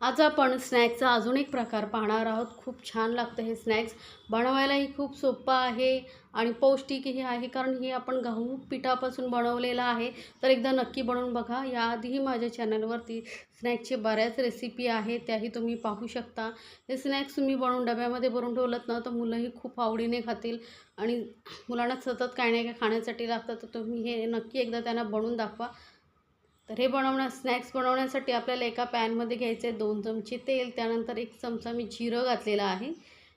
आज आपण स्नॅक्सचा अजून एक प्रकार पाहणार आहोत. खूप छान लागतं हे स्नॅक्स. बनवायलाही खूप सोपं आहे आणि पौष्टिकही आहे कारण हे आपण गहू पिठापासून बनवलेलं आहे. तर एकदा नक्की बनवून बघा. याआधीही माझ्या चॅनलवरती स्नॅक्सचे बऱ्याच रेसिपी आहेत त्याही तुम्ही पाहू शकता. हे स्नॅक्स तुम्ही बनवून डब्यामध्ये भरून ठेवलं ना तर मुलंही खूप आवडीने खातील आणि मुलांना सतत काही नाही काय खाण्यासाठी लागतं तर तुम्ही हे नक्की एकदा त्यांना बनवून दाखवा. तर हे बनवण्या स्नॅक्स बनवण्यासाठी आपल्याला एका पॅनमध्ये घ्यायचे दोन चमचे तेल त्यानंतर एक चमचा मी जिरं घातलेलं आहे.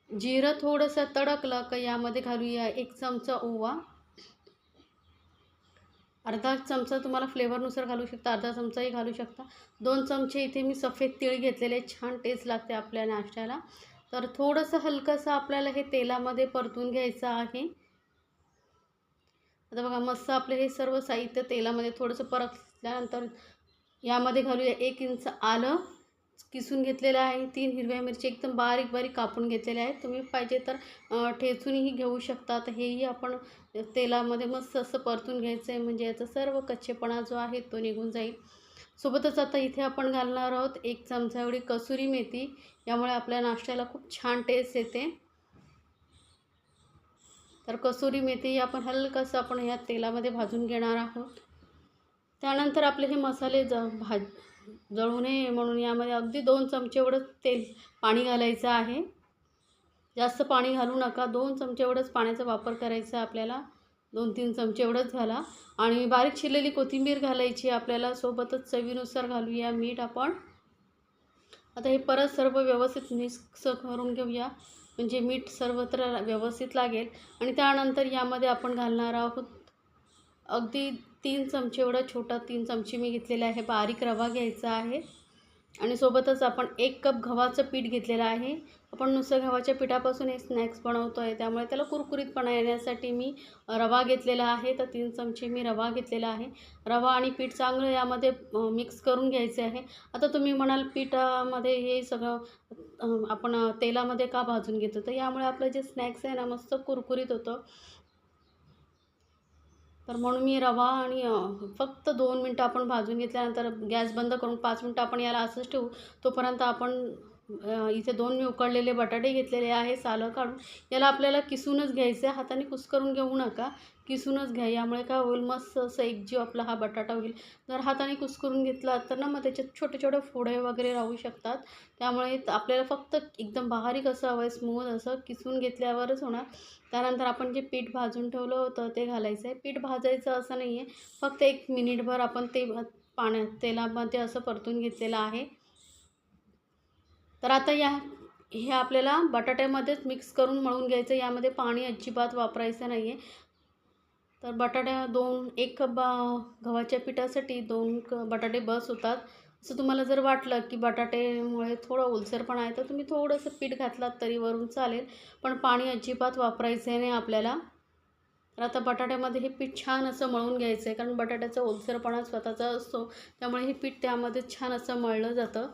जिरं थोडंसं तडकलं का यामध्ये घालूया एक चमचा ओवा. अर्धा चमचा तुम्हाला फ्लेवरनुसार घालू शकता अर्धा चमचाही घालू शकता. दोन चमचे इथे मी सफेद तीळ घेतलेले छान टेस्ट लागते आपल्या नाश्त्याला. तर थोडंसं हलकंसं आपल्याला हे तेलामध्ये परतून घ्यायचं आहे. आता बघा मस्त आपले हे सर्व साहित्य तेलामध्ये थोडंसं परत त्यानंतर यामध्ये घालूया एक इंच आलं किसून घेतलेलं आहे. तीन हिरव्या मिरची एकदम बारीक बारीक कापून घेतलेल्या आहेत. तुम्ही पाहिजे तर ठेचूनही घेऊ शकता. तर हेही आपण तेलामध्ये मस्त असं परतून घ्यायचं आहे म्हणजे याचा सर्व कच्चेपणा जो आहे तो निघून जाईल. सोबतच आता इथे आपण घालणार आहोत एक चमचा एवढी कसुरी मेथी. यामुळे आपल्या नाश्त्याला खूप छान टेस्ट येते. तर कसुरी मेथी आपण हलकंसं आपण ह्या तेलामध्ये भाजून घेणार आहोत. त्यानंतर आपले हे मसाले ज भाज जळू नये म्हणून यामध्ये अगदी दोन चमचे एवढंच तेल पाणी घालायचं आहे. जास्त पाणी घालू नका. दोन चमचे एवढंच पाण्याचा वापर करायचा आहे आपल्याला. दोन तीन चमचे एवढंच घाला. आणि बारीक शिरलेली कोथिंबीर घालायची आपल्याला. सोबतच चवीनुसार घालूया मीठ आपण. आता हे परत सर्व व्यवस्थित मिक्स करून घेऊया. म्हणजे मीठ सर्वत्र व्यवस्थित लागेल. आणि त्यानंतर यामध्ये आपण घालणार आहोत अगदी तीन चमचे एवढा छोटा तीन चमचे मी घेतलेला आहे. बारीक रवा घ्यायचा आहे. आणि सोबतच आपण एक कप गव्हाचं पीठ घेतलेलं आहे. आपण नुसतं गव्हाच्या पिठापासून हे स्नॅक्स बनवतो आहे त्यामुळे त्याला कुरकुरीतपणा येण्यासाठी मी रवा घेतलेला आहे. तर तीन चमचे मी रवा घेतलेला आहे. रवा आणि पीठ चांगलं यामध्ये मिक्स करून घ्यायचे आहे. आता तुम्ही म्हणाल पिठामध्ये हे सगळं आपण तेलामध्ये का भाजून घेतो? तर यामुळे आपलं जे स्नॅक्स आहे ना मस्त कुरकुरीत होतं. तर म्हणून मी रवा आणि फक्त दोन मिनटं आपण भाजून घेतल्यानंतर गॅस बंद करून पाच मिनटं आपण याला असंच ठेवू. तोपर्यंत आपण इथे दोन मी उकडलेले बटाटे घेतलेले आहे सालं काढून. याला आपल्याला किसूनच घ्यायचं आहे हाताने कुस्करून घेऊ नका. किसूनच घ्या. यामुळे काय होईल? मस्त असं एक जीव आपला हा बटाटा होईल. जर हाताने कुस्करून घेतला तर ना मग त्याच्यात छोटे छोटे फोडे वगैरे राहू शकतात. त्यामुळे आपल्याला फक्त एकदम बारीक असं हवं आहे स्मूथ असं किसून घेतल्यावरच होणार. त्यानंतर आपण जे पीठ भाजून ठेवलं होतं ते घालायचं आहे. पीठ भाजायचं असं नाही आहे. फक्त एक मिनिटभर आपण ते पाण्यात तेलामध्ये असं परतून घेतलेलं आहे. तर आता या हे आपल्याला बटाट्यामध्येच मिक्स करून मळून घ्यायचं यामध्ये पाणी अजिबात वापरायचं नाही आहे तर बटाट्या दोन एक कप बा- गव्हाच्या पिठासाठी दोन क बटाटे बस होतात. असं तुम्हाला जर वाटलं की बटाटेमुळे थोडं ओलसरपणा आहे तर तुम्ही थोडंसं पीठ घातलात तरी वरून चालेल. पण पाणी अजिबात वापरायचं नाही आपल्याला. तर आता बटाट्यामध्ये हे पीठ छान असं मळून घ्यायचं आहे कारण बटाट्याचा ओलसरपणा स्वतःचा असतो. त्यामुळे हे पीठ त्यामध्ये छान असं मळलं जातं.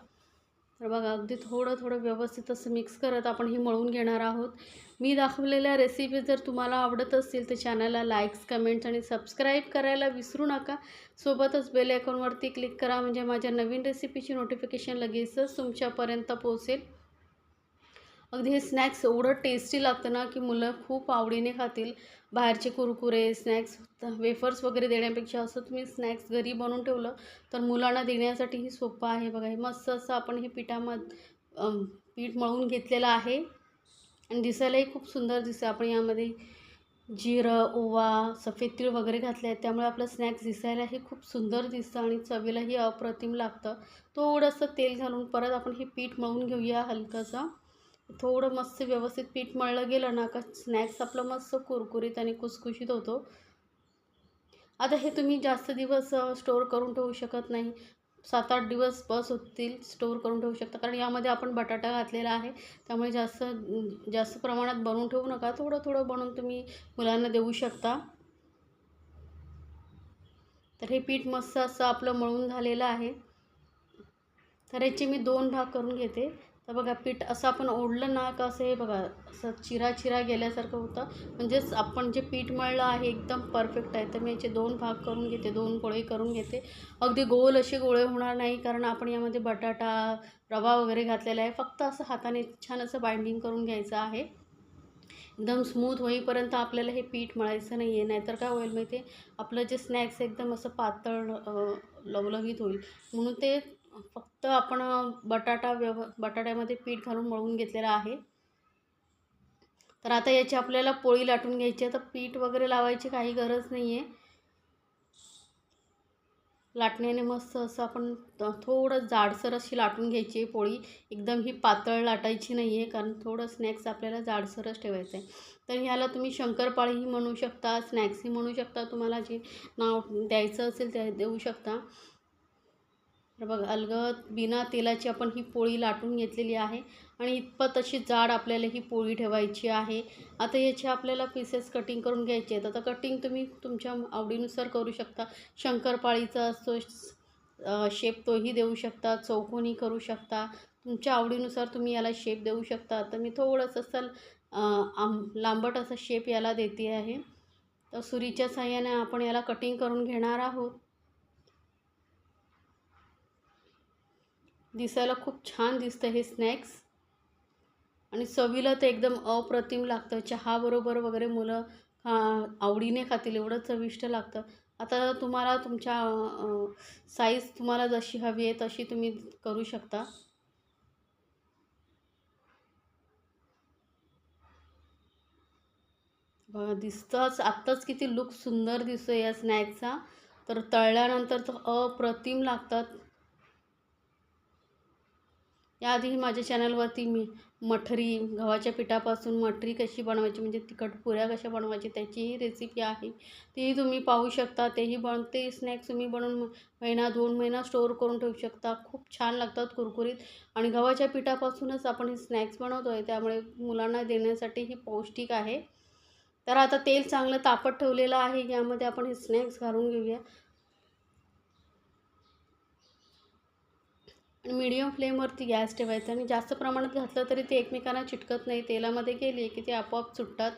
तर बघा अगदी थोडं थोडं व्यवस्थित असं मिक्स करत आपण ही मळून घेणार आहोत. मी दाखवलेल्या रेसिपी जर तुम्हाला आवडत असतील तर चॅनलला लाईक्स कमेंट्स आणि सबस्क्राईब करायला विसरू नका. सोबतच बेल आयकॉनवरती क्लिक करा म्हणजे माझ्या नवीन रेसिपीची नोटिफिकेशन लगेचच तुमच्यापर्यंत पोहोचेल. अगदी हे स्नॅक्स एवढं टेस्टी लागतं ना की मुलं खूप आवडीने खातील. बाहेरचे कुरकुरे स्नॅक्स वेफर्स वगैरे देण्यापेक्षा असं तुम्ही स्नॅक्स घरी बनवून ठेवलं तर मुलांना देण्यासाठीही सोपं आहे बघा. हे मस्त असं आपण हे पिठामध्ये पीठ मळून घेतलेलं आहे. आणि दिसायलाही खूप सुंदर दिसतं आपण यामध्ये जिरं ओवा सफेद तीळ वगैरे घातले आहेत. त्यामुळे आपलं स्नॅक्स दिसायलाही खूप सुंदर दिसतं आणि चवीलाही अप्रतिम लागतं. थोडंसं तेल घालून परत आपण हे पीठ मळून घेऊया हलकंसं. थोडं मस्त व्यवस्थित पीठ मळलं गेलं ना का स्नॅक्स आपलं मस्त कुरकुरीत आणि कुसकुशीत होतो. आता हे तुम्ही जास्त दिवस स्टोअर करून ठेवू शकत नाही. सात आठ दिवस बस होतील स्टोअर करून ठेवू शकता. कारण यामध्ये आपण बटाटा घातलेला आहे. त्यामुळे जास्त जास्त प्रमाणात बनवून ठेवू नका. थोडं थोडं बनवून तुम्ही मुलांना देऊ शकता. तर हे पीठ मस्त असं आपलं मळून झालेलं आहे. तर याचे मी दोन भाग करून घेते. तर बघा पीठ असं आपण ओढलं ना का असं हे बघा असं चिरा चिरा गेल्यासारखं होतं. म्हणजेच आपण जे पीठ मळलं आहे एकदम परफेक्ट आहे. तर मी याचे दोन भाग करून घेते दोन गोळे करून घेते. अगदी गोल असे गोळे होणार नाही कारण आपण यामध्ये बटाटा रवा वगैरे घातलेला आहे. फक्त असं हाताने छान असं बाइंडिंग करून घ्यायचं आहे. एकदम स्मूथ होईपर्यंत आपल्याला हे पीठ मळायचं नाही आहे नाहीतर काय होईल माहिती आपलं जे स्नॅक्स एकदम असं पातळ लवलगीत लवलवीत होईल. म्हणून ते फक्त आपण बटाटा व्यव बटाट्यामध्ये पीठ घालून मळून घेतलेलं आहे. तर आता याची आपल्याला पोळी लाटून घ्यायची आहे. तर पीठ वगैरे लावायची काही गरज नाही आहे लाटण्याने मस्त असं आपण थोडं जाडसर अशी लाटून घ्यायची आहे पोळी. एकदम ही पातळ लाटायची नाही आहे कारण थोडं स्नॅक्स आपल्याला जाडसरच ठेवायचं आहे तर ह्याला तुम्ही शंकरपाळीही म्हणू शकता स्नॅक्सही म्हणू शकता तुम्हाला जे नाव द्यायचं असेल ते देऊ शकता. तर बघा अलगद बिना तेलाची आपण ही पोळी लाटून घेतलेली आहे आणि इतपत अशी जाड आपल्याला ही पोळी ठेवायची आहे. आता याचे आपल्याला पीसेस कटिंग करून घ्यायचे आहेत. आता कटिंग तुम्ही तुमच्या आवडीनुसार करू शकता. शंकरपाळीचा असतो शेप तोही देऊ शकता. चौकोनी करू शकता. तुमच्या आवडीनुसार तुम्ही याला शेप देऊ शकता. तर मी थोडंसं असं आम लांबट असा शेप याला देते आहे. तर सुरीच्या साह्याने आपण याला कटिंग करून घेणार आहोत. दिसायला खूप छान दिसतं हे स्नॅक्स. आणि चवीला तर एकदम अप्रतिम लागतं. चहाबरोबर वगैरे मुलं खा आवडीने खातील एवढं चविष्ट लागतं. आता तुम्हाला तुमच्या साईज तुम्हाला जशी हवी आहे तशी तुम्ही करू शकता. दिसतंच आत्ताच किती लुक सुंदर दिसतो या स्नॅक्सचा तर तळल्यानंतर तर अप्रतिम लागतात. याआधीही माझ्या चॅनलवरती मी मठरी गव्हाच्या पिठापासून मठरी कशी बनवायची म्हणजे तिखट पुऱ्या कशा बनवायची त्याचीही रेसिपी आहे. तीही तुम्ही पाहू शकता तेही बन ते स्नॅक्स तुम्ही बनवून महिना दोन महिना स्टोअर करून ठेवू शकता. खूप छान लागतात कुरकुरीत आणि गव्हाच्या पिठापासूनच आपण हे स्नॅक्स बनवतो आहे त्यामुळे मुलांना देण्यासाठी ही पौष्टिक आहे. तर आता तेल चांगलं तापत ठेवलेलं आहे यामध्ये आपण हे स्नॅक्स घालून घेऊया. आणि मीडियम फ्लेमवरती गॅस ठेवायचा आणि जास्त प्रमाणात घातलं तरी ते एकमेकांना चिटकत नाही. तेलामध्ये गेली की ते आपोआप सुटतात.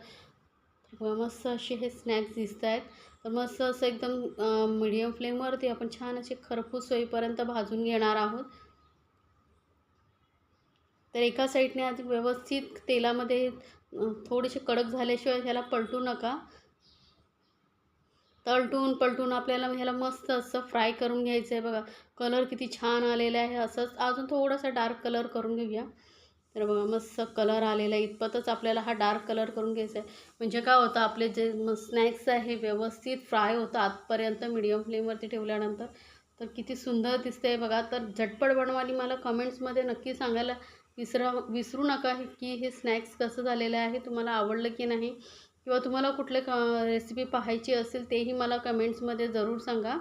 मस्त असे हे स्नॅक्स दिसत आहेत. तर मस्त असं एकदम मीडियम फ्लेमवरती आपण छान असे खरपूस होईपर्यंत भाजून घेणार आहोत. तर एका साईडने आधी व्यवस्थित तेलामध्ये थोडेसे कडक झाल्याशिवाय ह्याला पलटू नका. तलटून पलटून आपल्याला ह्याला मस्त असं फ्राय करून घ्यायचं आहे बघा. कलर किती छान आलेला आहे असंच. अजून थोडासा डार्क कलर करून घेऊया. तर बघा मस्त कलर आलेला आहे. इतपतच आपल्याला हा डार्क कलर करून घ्यायचा आहे म्हणजे काय होतं आपले जे स्नॅक्स आहे व्यवस्थित फ्राय होतं आतपर्यंत मिडियम फ्लेमवरती ठेवल्यानंतर. तर किती सुंदर दिसते बघा. तर झटपट बनवाली मला कमेंट्समध्ये नक्की सांगायला विसरा विसरू नका की हे स्नॅक्स कसं झालेलं आहे तुम्हाला आवडलं की नाही. किंवा तुम्हाला कुठले क रेसिपी पाहायची असेल तेही मला कमेंट्समध्ये जरूर सांगा.